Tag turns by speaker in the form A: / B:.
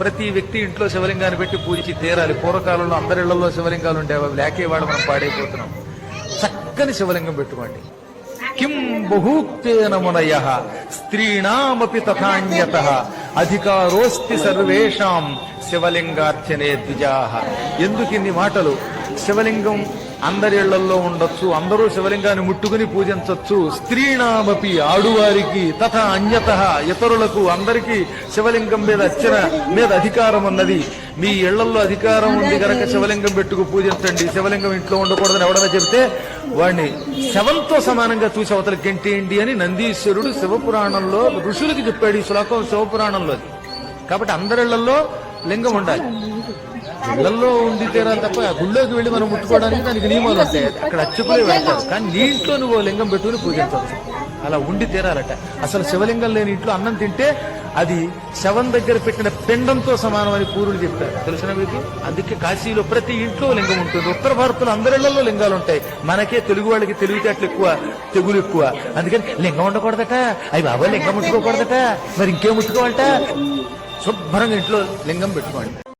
A: ప్రతి వ్యక్తి ఇంట్లో శివలింగాన్ని పెట్టి పూజించి తీరాలి. పూర్వకాలంలో అందరి ఇళ్ళలో శివలింగాలు ఉండేవి. అవి మనం పాడైపోతున్నాం. చక్కని శివలింగం పెట్టుకోండి. కిం బహూక్తేనమునయ స్త్రీణామపి తథాన్యత. అధికారోస్తి సర్వేషాం శివలింగార్చనే ద్విజాహ ఎందుకు ఇన్ని మాటలు? శివలింగం అందరి ఇళ్ళలో ఉండొచ్చు అందరూ శివలింగాన్ని ముట్టుకుని పూజించవచ్చు స్త్రీణామపి ఆడువారికి తథా అన్యత ఇతరులకు అందరికీ శివలింగం మీద అర్చన మీద అధికారం ఉన్నది. మీ ఇళ్ళలో అధికారం ఉంది కనుక శివలింగం పెట్టుకు పూజించండి. శివలింగం ఇంట్లో ఉండకూడదని ఎవడన్నా చెబితే వాడిని శవంతో సమానంగా చూసి అవతల గెంటేయండి అని నందీశ్వరుడు శివపురాణంలో ఋషులకి చెప్పాడు ఈ శ్లోకం శివపురాణంలో. కాబట్టి అందరిళ్ళలో లింగం ఉండాలి. ఇళ్ళలో ఉండి తీరాలి తప్ప ఆ గుళ్ళోకి వెళ్ళి మనం ముట్టుకోవడానికి దానికి నియమాలు ఉంటాయి. అక్కడ అచ్చుకులే వెళ్తారు కానీ నీ ఇంట్లో నువ్వు లింగం పెట్టుకుని పూజించవచ్చు. అలా ఉండి తీరాలట. అసలు శివలింగం లేని ఇంట్లో అన్నం తింటే అది శవం దగ్గర పెట్టిన పిండంతో సమానమని పూరులు చెప్పారు తెలిసిన మీకు? అందుకే కాశీలో ప్రతి ఇంట్లో లింగం ఉంటుంది. ఉత్తర భారత్లో అందరిళ్ళలో లింగాలు ఉంటాయి. మనకే తెలుగు వాళ్ళకి తెలివితేటలు ఎక్కువ తెగులు ఎక్కువ. అందుకని లింగం ఉండకూడదట. అవి బాబా లింగం ముట్టుకోకూడదట. మరి ఇంకేం ముట్టుకోవాలట? శుభ్రంగా ఇంట్లో లింగం పెట్టుకోండి.